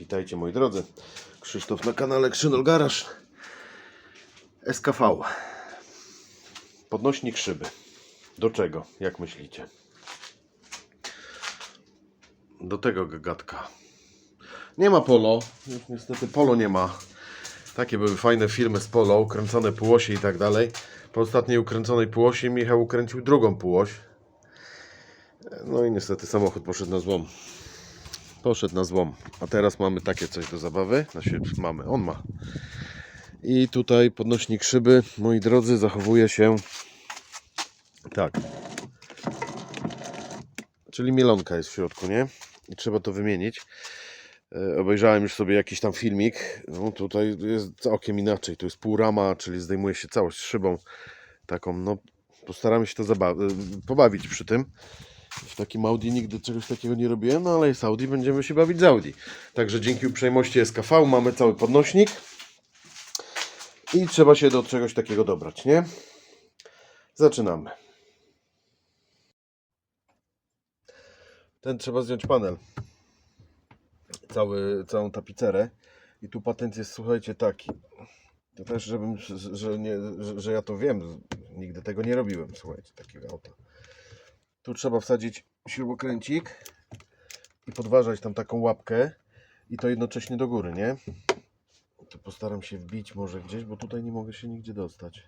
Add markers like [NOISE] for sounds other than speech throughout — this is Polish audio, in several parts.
Witajcie moi drodzy. Krzysztof na kanale Krzynol Garaż. SKV. Podnośnik szyby. Do czego? Jak myślicie? Do tego gagatka. Nie ma polo. Już niestety polo nie ma. Takie były fajne filmy z polo, ukręcone półosie i tak dalej. Po ostatniej ukręconej półosi Michał ukręcił drugą półoś. No i niestety samochód poszedł na złom. Poszedł na złom. A teraz mamy takie coś do zabawy. Znaczy mamy, on ma. I tutaj podnośnik szyby, moi drodzy, zachowuje się tak. Czyli mielonka jest w środku, nie? I trzeba to wymienić. E, Obejrzałem już sobie jakiś tam filmik. No tutaj jest całkiem inaczej. To jest pół rama, czyli zdejmuje się całość szybą. Taką, no postaramy się to e, pobawić przy tym. W takim Audi nigdy czegoś takiego nie robiłem, no ale jest Audi, będziemy się bawić z Audi. Także dzięki uprzejmości SKV mamy cały podnośnik i trzeba się do czegoś takiego dobrać, nie? Zaczynamy. Ten trzeba zdjąć panel. Cały, całą tapicerę. I tu patent jest, słuchajcie, taki. To też, żebym, że, nie, że, ja to wiem. Nigdy tego nie robiłem, słuchajcie, takiego auta. Tu trzeba wsadzić śrubokręcik i podważać tam taką łapkę i to jednocześnie do góry, nie? To postaram się wbić może gdzieś, bo tutaj nie mogę się nigdzie dostać.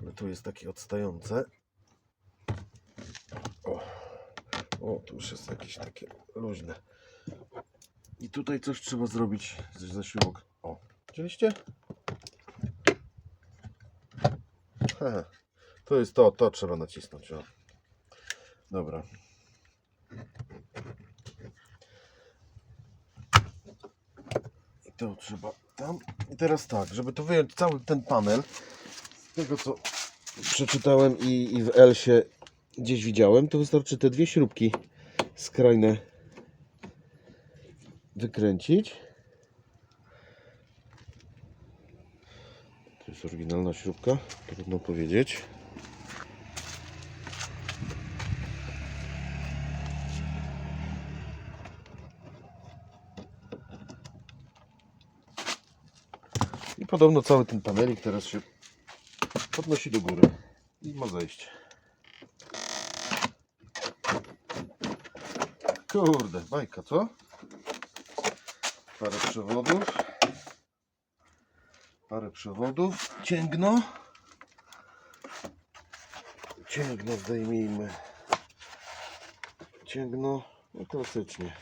Ale tu jest takie odstające. O, o tu już jest jakieś takie luźne. I tutaj coś trzeba zrobić ze śrubok. O, widzieliście? Haha. To jest to, to trzeba nacisnąć. O. Dobra. I to trzeba tam. I teraz tak, żeby to wyjąć cały ten panel, z tego co przeczytałem i, i w Elsie gdzieś widziałem, to wystarczy te dwie śrubki skrajne wykręcić. To jest oryginalna śrubka, trudno powiedzieć. Podobno cały ten panelik teraz się podnosi do góry i ma zejście. Kurde, bajka, co? Parę przewodów. Parę przewodów. Cięgno. Cięgno zdejmijmy. Cięgno, no klasycznie.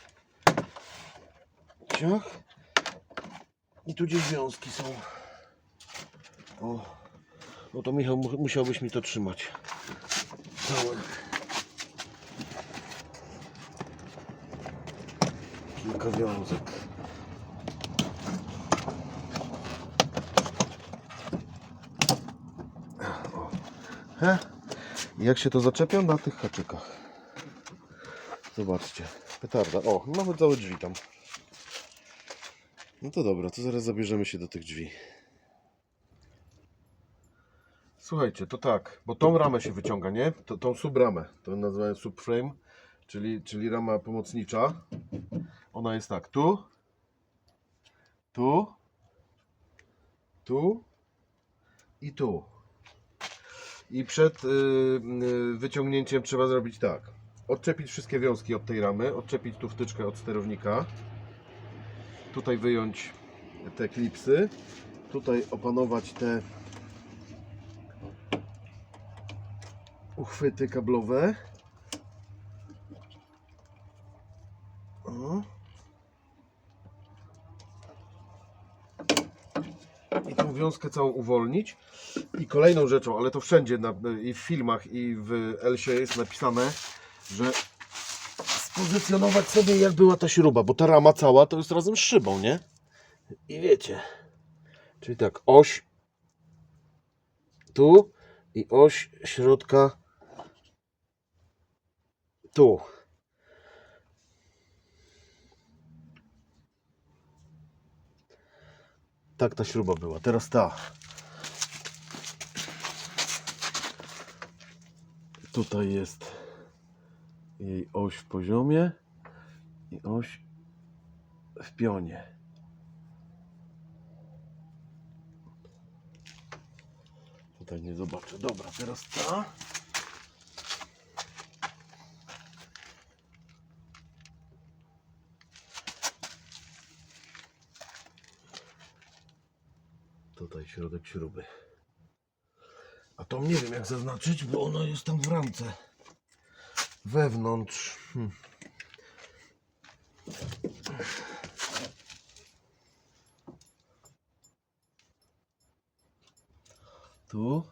Ciach. I tu gdzieś wiązki są. O, no to Michał mu- musiałbyś mi to trzymać. Całe. Kilka wiązek. O. He? Jak się to zaczepia? Na tych haczykach. Zobaczcie. Petarda. O, mamy całe drzwi tam. No to dobra, to zaraz zabierzemy się do tych drzwi. Słuchajcie, to tak, bo tą ramę się wyciąga, nie? To, tą subramę, to nazywają subframe, czyli, czyli rama pomocnicza. Ona jest tak, tu, tu, tu i tu. I przed y, y, wyciągnięciem trzeba zrobić tak. Odczepić wszystkie wiązki od tej ramy, odczepić tu wtyczkę od sterownika. Tutaj wyjąć te klipsy. Tutaj opanować te uchwyty kablowe. O. I tą wiązkę całą uwolnić. I kolejną rzeczą, ale to wszędzie na, i w filmach, i w Elsie jest napisane, że spozycjonować sobie jak była ta śruba, bo ta rama cała to jest razem z szybą, nie? I wiecie. Czyli tak, oś tu i oś środka tu. Tak ta śruba była. Teraz ta. Tutaj jest jej oś w poziomie i oś w pionie. Tutaj nie zobaczę. Dobra, teraz ta. Tutaj środek śruby. A to nie wiem jak zaznaczyć, bo ono jest tam w ramce. Wewnątrz. Hmm. Tu.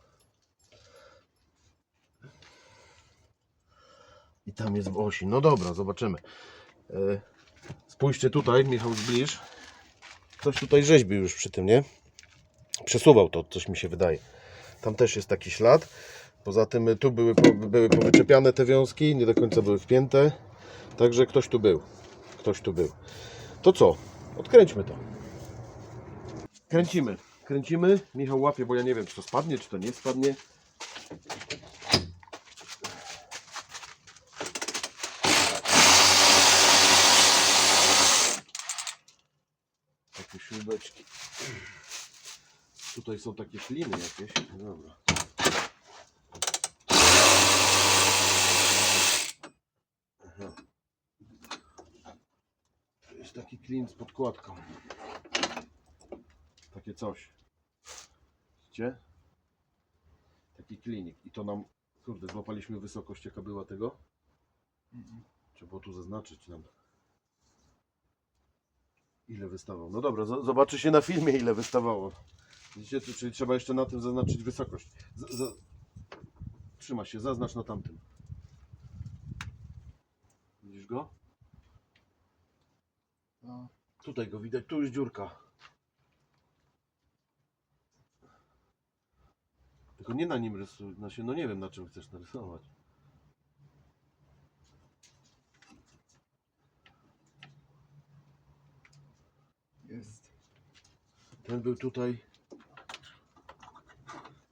I tam jest w osi. No dobra, zobaczymy. E, Spójrzcie tutaj, Michał zbliż. Ktoś tutaj rzeźbił już przy tym, nie? Przesuwał to, coś mi się wydaje. Tam też jest taki ślad. Poza tym y, tu były, były powyczepiane te wiązki, nie do końca były wpięte. Także ktoś tu był. Ktoś tu był. To co? Odkręćmy to. Kręcimy. Kręcimy. Michał łapie, bo ja nie wiem, czy to spadnie, czy to nie spadnie. Takie śrubeczki. Tutaj są takie kliny jakieś. Dobra. Aha. Tu jest taki klin z podkładką. Takie coś. Widzicie? Taki klinik. I to nam, kurde, złapaliśmy wysokość jaka była tego. Trzeba było tu zaznaczyć nam. Ile wystawał. No dobra, zo- zobaczy się na filmie ile wystawało. Widzicie, tu, czyli trzeba jeszcze na tym zaznaczyć wysokość. Z, za... Trzyma się, zaznacz na tamtym. Widzisz go? No, Tutaj go widać, tu jest dziurka. Tylko nie na nim rysuj, się, no nie wiem na czym chcesz narysować. jest. Ten był tutaj.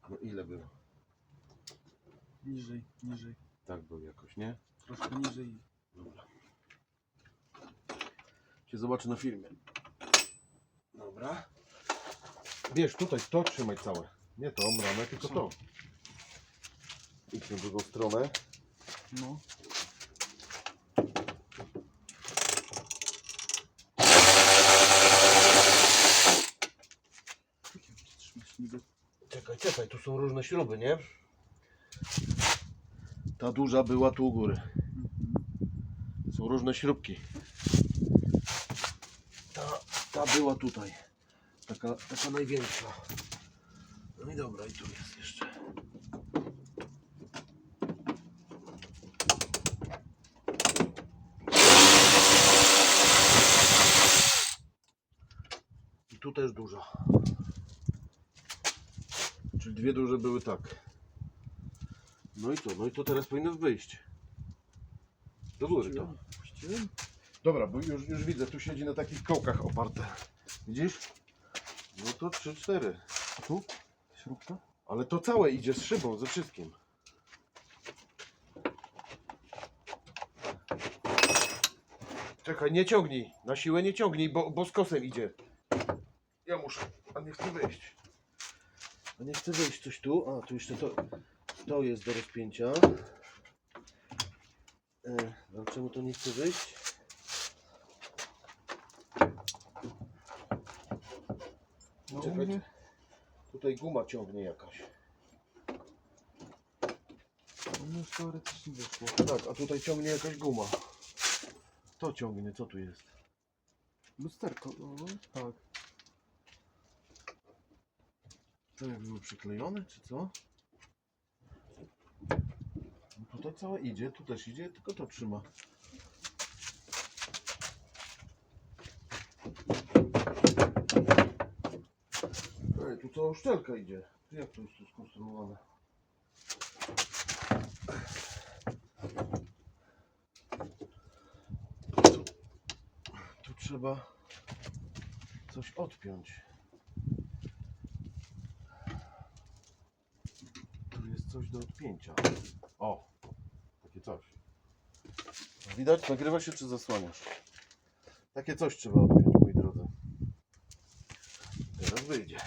No ile było? Niżej, niżej. Tak był jakoś, nie? Troszkę niżej. Dobra. Cię zobaczę na filmie. Dobra. Wiesz, tutaj to trzymaj całe. Nie to, ramę, tylko to. Idź na drugą stronę. No. Jak to trzymać niby? Czekaj, tu są różne śruby, nie? Ta duża była tu u góry. Są różne śrubki. Ta, ta była tutaj. Taka, taka największa. No i dobra, i tu jest jeszcze. I tu też duża. Czyli dwie duże były tak. No i co? No i to teraz powinno wyjść. Do góry to. Puściłem? Dobra, bo już, już widzę, tu siedzi na takich kołkach oparte. Widzisz? No to 3-4. A tu? Śrubka? Ale to całe idzie z szybą, ze wszystkim. Czekaj, nie ciągnij. Na siłę nie ciągnij, bo, bo z kosem idzie. Ja muszę. A nie chcę wyjść. A nie chcę wyjść coś tu. A, tu jeszcze to, to jest do rozpięcia. E, no czemu to nie chce wyjść? No, Czekaj, Tutaj guma ciągnie jakaś. już teoretycznie wyszło. Tak, a tutaj ciągnie jakaś guma. To ciągnie, co tu jest? Lusterko, no, tak. To jak było przyklejone, czy co? No tutaj całe idzie, tu też idzie, tylko to trzyma. Ej, tu cała uszczelka idzie. Jak to jest tu skonstruowane? Tu trzeba coś odpiąć. coś do odpięcia. O, takie coś. Widać? Nagrywa się czy zasłaniasz? Takie coś trzeba odpiąć, moi drodzy. Teraz wyjdzie.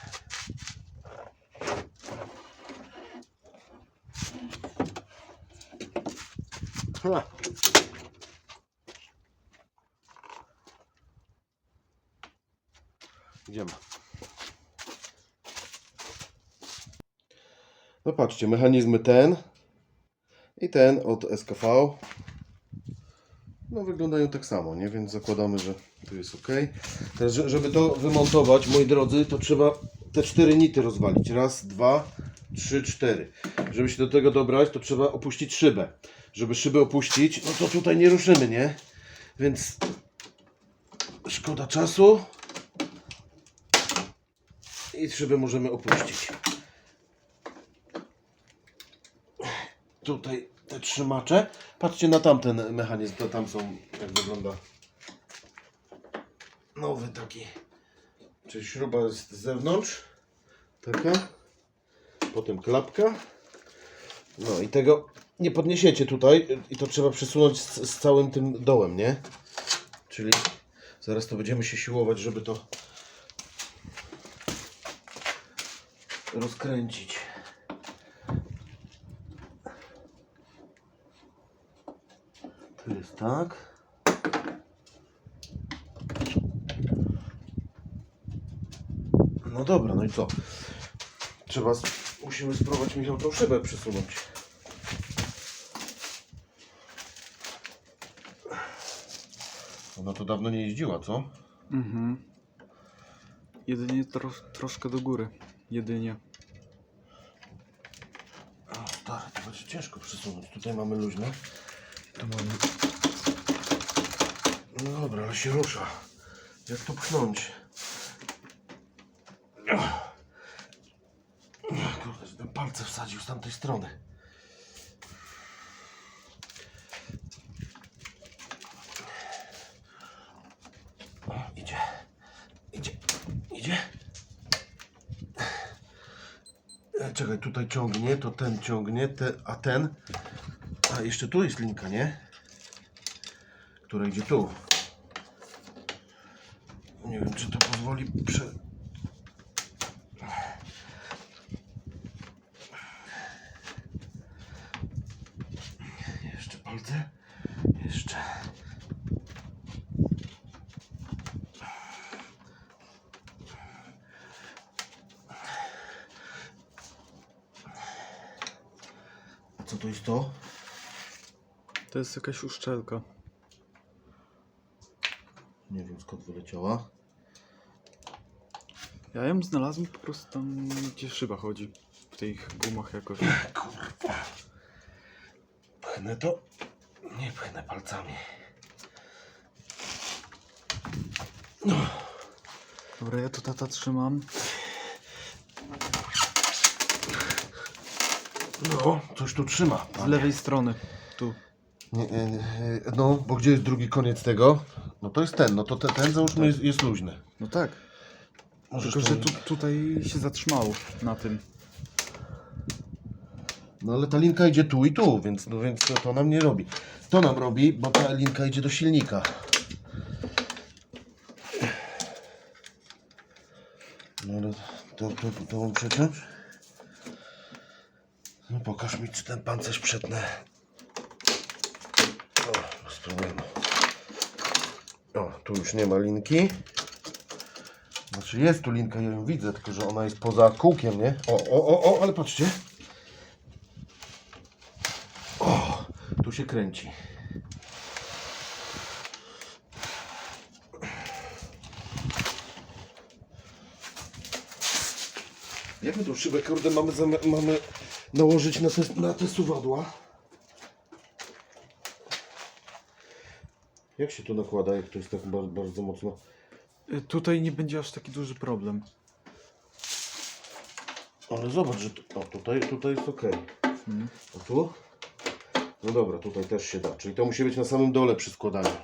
Patrzcie, mechanizmy ten i ten od SKV. No wyglądają tak samo, nie? Więc zakładamy, że tu jest ok. Teraz, że- żeby to wymontować, moi drodzy, to trzeba te cztery nity rozwalić. Raz, dwa, trzy, cztery. Żeby się do tego dobrać, to trzeba opuścić szybę. Żeby szybę opuścić, no to tutaj nie ruszymy, nie? Więc szkoda czasu. I szybę możemy opuścić. Tutaj te trzymacze. Patrzcie na tamten mechanizm, to tam są, jak wygląda nowy taki. Czyli śruba jest z zewnątrz. Taka. Potem klapka. No i tego nie podniesiecie tutaj i to trzeba przesunąć z, z całym tym dołem, nie? Czyli zaraz to będziemy się siłować, żeby to rozkręcić. Tu jest tak. No dobra, no i co? Trzeba, musimy spróbować Michał tą szybę przesunąć. Ona to dawno nie jeździła, co? Mhm. Jedynie tro, troszkę do góry. Jedynie. O, stary, to będzie ciężko przesunąć. Tutaj mamy luźne. Tu mamy... No dobra, ale się rusza. Jak to pchnąć? Kurde, ten palce wsadził z tamtej strony. Idzie. Idzie. Idzie. E, Czekaj, tutaj ciągnie, to ten ciągnie, te, a ten. A jeszcze tu jest linka, nie? Która idzie tu. Nie wiem, czy to pozwoli prze... Jeszcze palce. Jeszcze. A co to jest to? To jest jakaś uszczelka. Nie wiem skąd wyleciała. Ja ją znalazłem po prostu tam, gdzie szyba chodzi. W tych gumach jakoś. [LAUGHS] Kurwa. Pchnę to. Nie pchnę palcami. Dobra, ja tu tata trzymam. No, coś tu trzyma. Z lewej strony. Tu. Nie, nie, nie, no, bo gdzie jest drugi koniec tego? No to jest ten, no to te, ten załóżmy jest, jest luźny. No tak. Możesz Tylko, że tu, tutaj się zatrzymało na tym. No ale ta linka idzie tu i tu, więc, no, więc to, to nam nie robi. To nam robi, bo ta linka idzie do silnika. No ale to, to, to mam przeciąć? No pokaż mi, czy ten pancerz przetnę. O, spróbujmy. O, tu już nie ma linki. Znaczy jest tu linka, ja ją widzę, tylko że ona jest poza kółkiem, nie? O, o, o, o, ale patrzcie. O, tu się kręci. Jak my tą szybę, kurde, mamy, mamy nałożyć na te, na te suwadła? Jak się to nakłada, jak to jest tak bardzo, bardzo mocno? Tutaj nie będzie aż taki duży problem. Ale zobacz, że tu, o, tutaj, tutaj jest ok. Mhm. A tu? No dobra, tutaj też się da. Czyli to musi być na samym dole przy składaniu.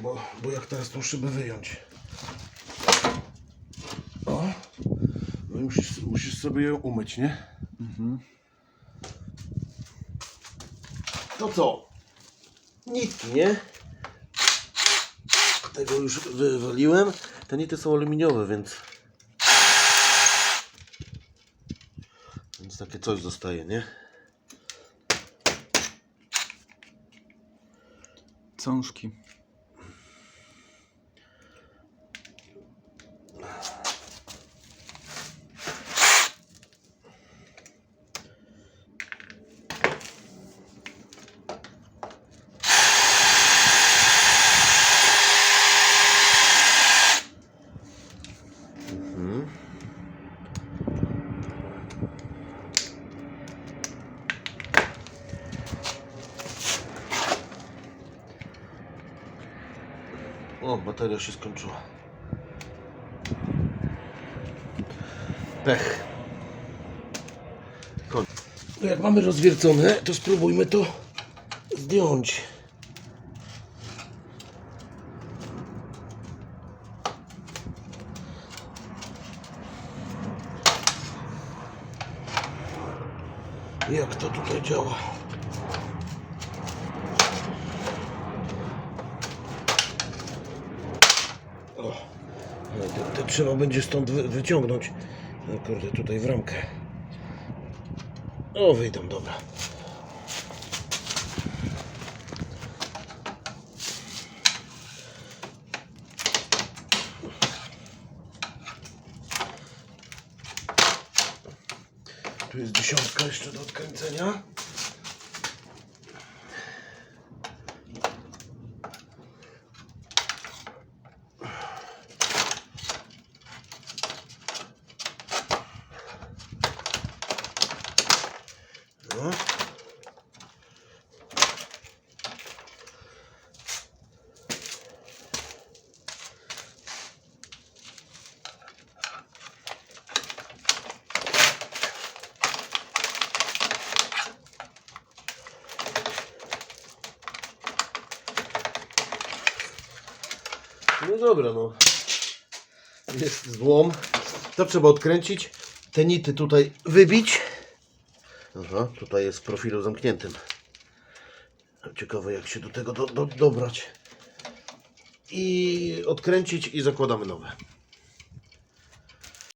Bo, bo jak teraz tą szybę wyjąć? O! No i musisz, musisz sobie ją umyć, nie? Mhm. To co? Nitki, nie? Tego już wywaliłem. Te nity są aluminiowe, więc... Więc takie coś zostaje, nie? Cążki. O, bateria się skończyła. Pech. No jak mamy rozwiercone, to spróbujmy to zdjąć. Jak to tutaj działa? O, no te, te trzeba będzie stąd wy, wyciągnąć. No kurde, tutaj w ramkę. O, wyjdą, dobra. Tu jest dziesiątka jeszcze do odkręcenia. No. No dobra, no. Jest złom. To trzeba odkręcić. Te nity tutaj wybić. Aha, tutaj jest profilu zamkniętym. Ciekawe jak się do tego do, do, dobrać. I odkręcić i zakładamy nowe.